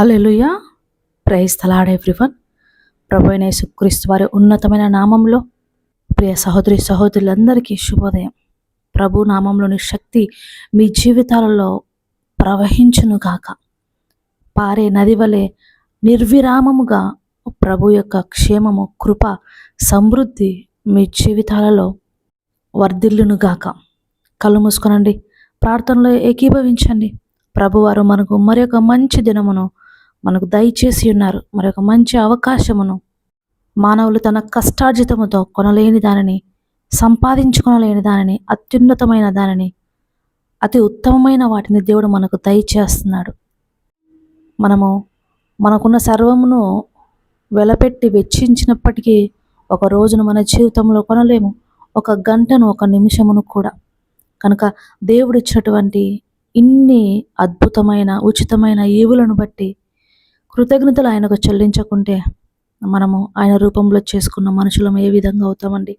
హల్లెలూయా. Praise the lord everyone ప్రభు అయిన యేసుక్రీస్తు వారి ఉన్నతమైన నామంలో ప్రియ సహోదరి సహోదరులందరికీ శుభోదయం. ప్రభు నామంలోని శక్తి మీ జీవితాలలో ప్రవహించును గాక. పారే నది వలె నిర్విరామముగా ప్రభు యొక్క క్షేమము కృప సమృద్ధి మీ జీవితాలలో వర్ధిల్లును గాక. కళ్ళు మూసుకొనండి ప్రార్థనలో ఏకీభవించండి. ప్రభువారు మనకు మరొక మంచి దినమును మనకు దయచేసి ఉన్నారు. మరొక మంచి అవకాశమును మానవులు తన కష్టార్జితముతో కొనలేని దానిని సంపాదించుకొనలేని దానిని అత్యున్నతమైన దానిని అతి ఉత్తమమైన వాటిని దేవుడు మనకు దయచేస్తున్నాడు. మనము మనకున్న సర్వమును వెలపెట్టి వెచ్చించినప్పటికీ ఒక రోజును మన జీవితంలో కొనలేము. ఒక గంటను ఒక నిమిషమును కూడా. కనుక దేవుడిచ్చినటువంటి ఇన్ని అద్భుతమైన ఉచితమైన ఈవులను బట్టి కృతజ్ఞతలు ఆయనకు చెల్లించకుంటే మనము ఆయన రూపంలో చేసుకున్న మనుషులం ఏ విధంగా అవుతామండి?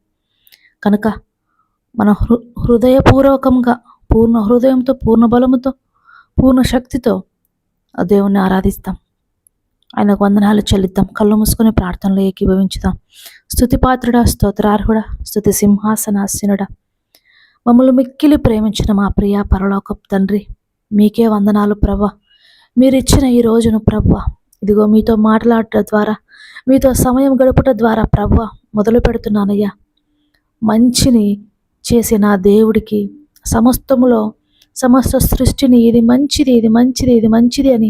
కనుక మన హృ హృదయపూర్వకంగా పూర్ణ హృదయంతో పూర్ణ బలముతో పూర్ణ శక్తితో ఆ దేవుణ్ణి ఆరాధిస్తాం. ఆయనకు వందనాలు చెల్లిద్దాం. కళ్ళు మూసుకొని ప్రార్థనలో ఏకీభవించుదాం. స్థుతిపాత్రుడ స్తోత్రార్హుడ స్థుతి సింహాసనాసీనుడా. మమ్మల్ని మిక్కిలి ప్రేమించిన మా ప్రియ పరలోకపు తండ్రి మీకే వందనాలు ప్రభ. మీరిచ్చిన ఈ రోజును ప్రభ ఇదిగో మీతో మాట్లాడటం ద్వారా మీతో సమయం గడుపుట ద్వారా ప్రభు మొదలు పెడుతున్నానయ్యా. మంచిని చేసే నా దేవుడికి సమస్తములో సమస్త సృష్టిని ఇది మంచిది ఇది మంచిది ఇది మంచిది అని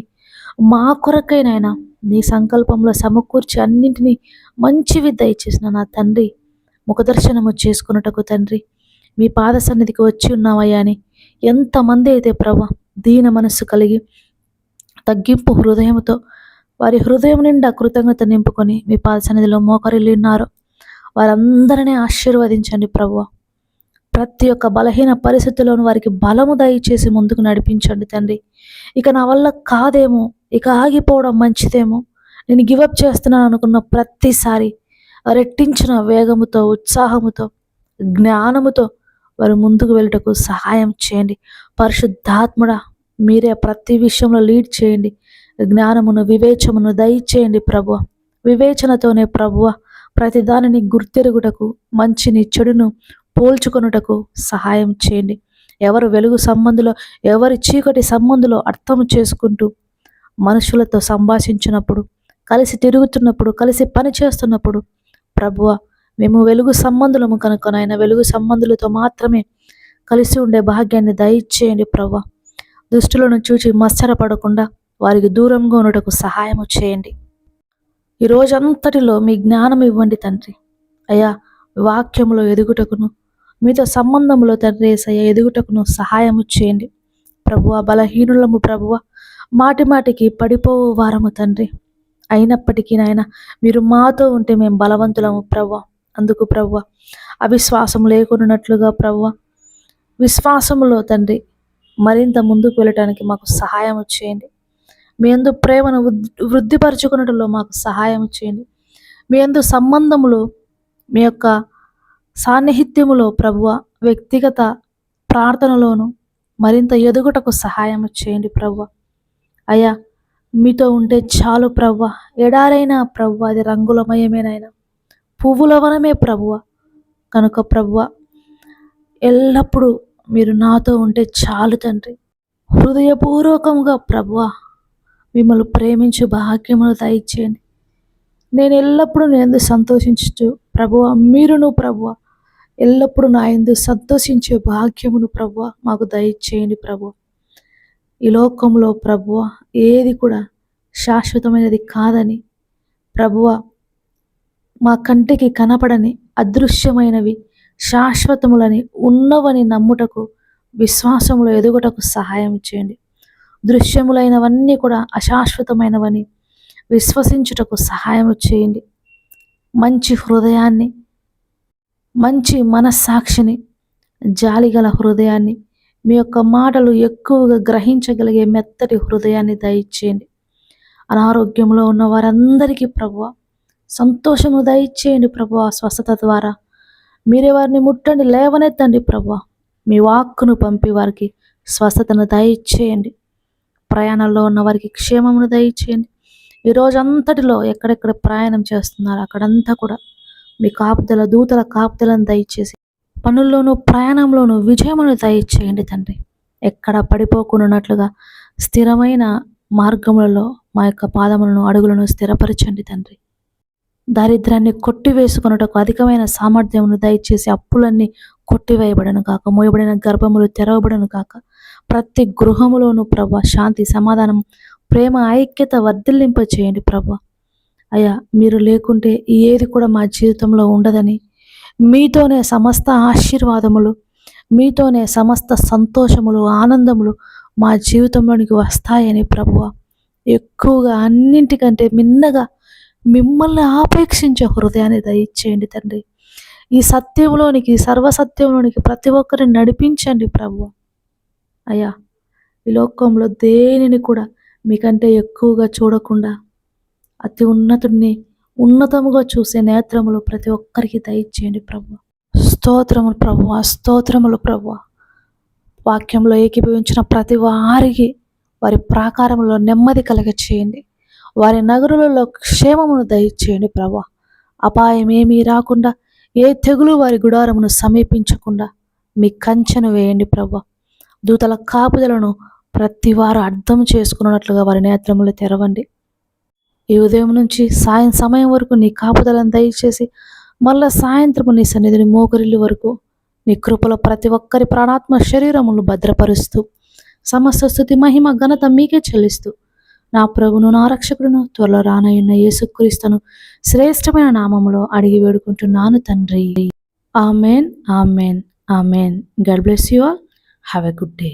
మా కొరకైనాయన నీ సంకల్పంలో సమకూర్చి అన్నింటినీ మంచివి దయచేసిన నా తండ్రి ముఖదర్శనము చేసుకున్నటకు తండ్రి మీ పాద సన్నిధికి వచ్చి ఉన్నావయ్యా అని ఎంతమంది అయితే ప్రభ దీన మనస్సు కలిగి తగ్గింపు హృదయంతో వారి హృదయం నిండా కృతజ్ఞత నింపుకొని మీ పాదసన్నిధిలో సన్నిధిలో ఉన్నారు వారందరినీ ఆశీర్వదించండి ప్రభు ప్రతి ఒక్క బలహీన పరిస్థితుల్లోనూ వారికి బలము దయచేసి ముందుకు నడిపించండి తండ్రి. ఇక నా వల్ల కాదేమో ఇక ఆగిపోవడం మంచిదేమో నేను గివప్ చేస్తున్నాను అనుకున్న ప్రతిసారి రెట్టించిన వేగముతో ఉత్సాహముతో జ్ఞానముతో వారు ముందుకు వెళ్ళటకు సహాయం చేయండి. పరిశుద్ధాత్ముడా మీరే ప్రతి విషయంలో లీడ్ చేయండి. జ్ఞానమును వివేచమును దయచేయండి ప్రభు వివేచనతోనే ప్రభువ ప్రతి దానిని గుర్తెరుగుటకు మంచిని చెడును పోల్చుకొనుటకు సహాయం చేయండి. ఎవరు వెలుగు సంబంధులో ఎవరి చీకటి సంబంధులో అర్థం చేసుకుంటూ మనుషులతో సంభాషించినప్పుడు కలిసి తిరుగుతున్నప్పుడు కలిసి పని చేస్తున్నప్పుడు ప్రభువ మేము వెలుగు సంబంధులము కనుక నాయన వెలుగు సంబంధులతో మాత్రమే కలిసి ఉండే భాగ్యాన్ని దయచేయండి ప్రభు దుష్టులను చూచి మత్సరపడకుండా వారికి దూరంగా ఉండటకు సహాయము చేయండి. ఈ రోజంతటిలో మీ జ్ఞానం ఇవ్వండి తండ్రి. అయ్యా వాక్యములో ఎదుగుటకును మీతో సంబంధంలో తండ్రి ఏసయ్య ఎదుగుటకును సహాయము చేయండి. ప్రభువ బలహీనులము ప్రభువ మాటి మాటికి పడిపోవు వారము తండ్రి. అయినప్పటికీ నాయన మీరు మాతో ఉంటే మేము బలవంతులము ప్రవ్వ అందుకు ప్రవ్వ అవిశ్వాసం లేకున్నట్లుగా ప్రవ్వ విశ్వాసములో తండ్రి మరింత ముందుకు వెళ్ళటానికి మాకు సహాయం చేయండి. మీ ఎందు ప్రేమను వృద్ధి- వృద్ధిపరచుకున్నట్లో మాకు సహాయం చేయండి. మీ ఎందు సంబంధములు మీ యొక్క సాన్నిహిత్యములో ప్రభువ వ్యక్తిగత ప్రార్థనలోను మరింత ఎదుగుటకు సహాయం చేయండి ప్రభువ. అయ్యా మీతో ఉంటే చాలు ప్రవ్వ ఎడారైనా ప్రవ్వ అది రంగులమయమేనైనా. పువ్వుల వనమే ప్రభువ. కనుక ప్రభువ ఎల్లప్పుడూ మీరు నాతో ఉంటే చాలు తండ్రి. హృదయపూర్వకంగా ప్రభువ మిమ్మల్ని ప్రేమించు భాగ్యములు దయచేయండి. నేను ఎల్లప్పుడూ నేను సంతోషించు ప్రభువ మీరును ప్రభువ. ఎల్లప్పుడూ నా ఎందు సంతోషించే భాగ్యమును ప్రభువ మాకు దయచేయండి ప్రభువ. ఈ లోకంలో ప్రభువ ఏది కూడా శాశ్వతమైనది కాదని ప్రభువ మా కంటికి కనపడని అదృశ్యమైనవి శాశ్వతములని ఉన్నవని నమ్ముటకు విశ్వాసములో ఎదుగుటకు సహాయం చేయండి. దృశ్యములైనవన్నీ కూడా అశాశ్వతమైనవని విశ్వసించుటకు సహాయం చేయండి. మంచి హృదయాన్ని మంచి మనస్సాక్షిని జాలిగల హృదయాన్ని మీ యొక్క మాటలు ఎక్కువగా గ్రహించగలిగే మెత్తటి హృదయాన్ని దయచేయండి. అనారోగ్యంలో ఉన్న వారందరికీ ప్రభువ సంతోషము దయచేయండి ప్రభువ స్వస్థత ద్వారా. మీరే వారిని ముట్టండి లేవనెత్తండి ప్రభువ. మీ వాక్కును పంపి వారికి స్వస్థతను దయచేయండి. ప్రయాణంలో ఉన్న వారికి క్షేమమును దయచేయండి. ఈ రోజంతటిలో ఎక్కడెక్కడ ప్రయాణం చేస్తున్నారు అక్కడంతా కూడా మీ కాపుదల దూతల కాపుదలను దయచేసి పనుల్లోనూ ప్రయాణంలోనూ విజయమును దయచేయండి తండ్రి. ఎక్కడ పడిపోకుండా స్థిరమైన మార్గములలో మా యొక్క పాదములను అడుగులను స్థిరపరచండి తండ్రి. దారిద్రాన్ని కొట్టివేసుకున్నటకు అధికమైన సామర్థ్యమును దయచేసి అప్పులన్నీ కొట్టివేయబడను కాక మోయబడిన గర్భములు తెరవబడను కాక ప్రతి గృహములోనూ ప్రభ శాంతి సమాధానం ప్రేమ ఐక్యత వర్ధిల్లింప చేయండి ప్రభ. అయ్యా మీరు లేకుంటే ఏది కూడా మా జీవితంలో ఉండదని మీతోనే సమస్త ఆశీర్వాదములు మీతోనే సమస్త సంతోషములు ఆనందములు మా జీవితంలోనికి వస్తాయని ప్రభువ ఎక్కువగా అన్నింటికంటే మిన్నగా మిమ్మల్ని ఆపేక్షించే హృదయాన్ని దయచేయండి తండ్రి. ఈ సత్యంలోనికి సర్వసత్యంలోనికి ప్రతి ఒక్కరిని నడిపించండి ప్రభు. అయ్యా ఈ లోకంలో దేనిని కూడా మీకంటే ఎక్కువగా చూడకుండా అతి ఉన్నతుడిని ఉన్నతముగా చూసే నేత్రములు ప్రతి ఒక్కరికి దయచేయండి ప్రభు. స్తోత్రములు ప్రభు స్తోత్రములు ప్రభు. వాక్యంలో ఏకీభవించిన ప్రతి వారికి వారి ప్రాకారంలో నెమ్మది కలగ చేయండి వారి నగరులలో క్షేమమును దయచేయండి ప్రభు. అపాయం ఏమీ రాకుండా ఏ తెగులు వారి గుడారమును సమీపించకుండా మీ కంచెను వేయండి ప్రభా దూతల కాపుదలను ప్రతి వారు అర్థం చేసుకున్నట్లుగా వారి నేత్రములు తెరవండి. ఈ ఉదయం నుంచి సాయం సమయం వరకు నీ కాపుదలను దయచేసి మళ్ళా సాయంత్రము నీ సన్నిధిని మోకరిల్లు వరకు నీ కృపలో ప్రతి ఒక్కరి ప్రాణాత్మ శరీరములు భద్రపరుస్తూ సమస్త స్థుతి మహిమ ఘనత మీకే చెల్లిస్తూ నా ప్రభును నా రక్షకుడును త్వరలో రానయ్యున్న యేసుక్రీస్తును శ్రేష్టమైన నామములో అడిగి వేడుకుంటున్నాను తండ్రి. Amen amen amen. God bless you all. Have a good day.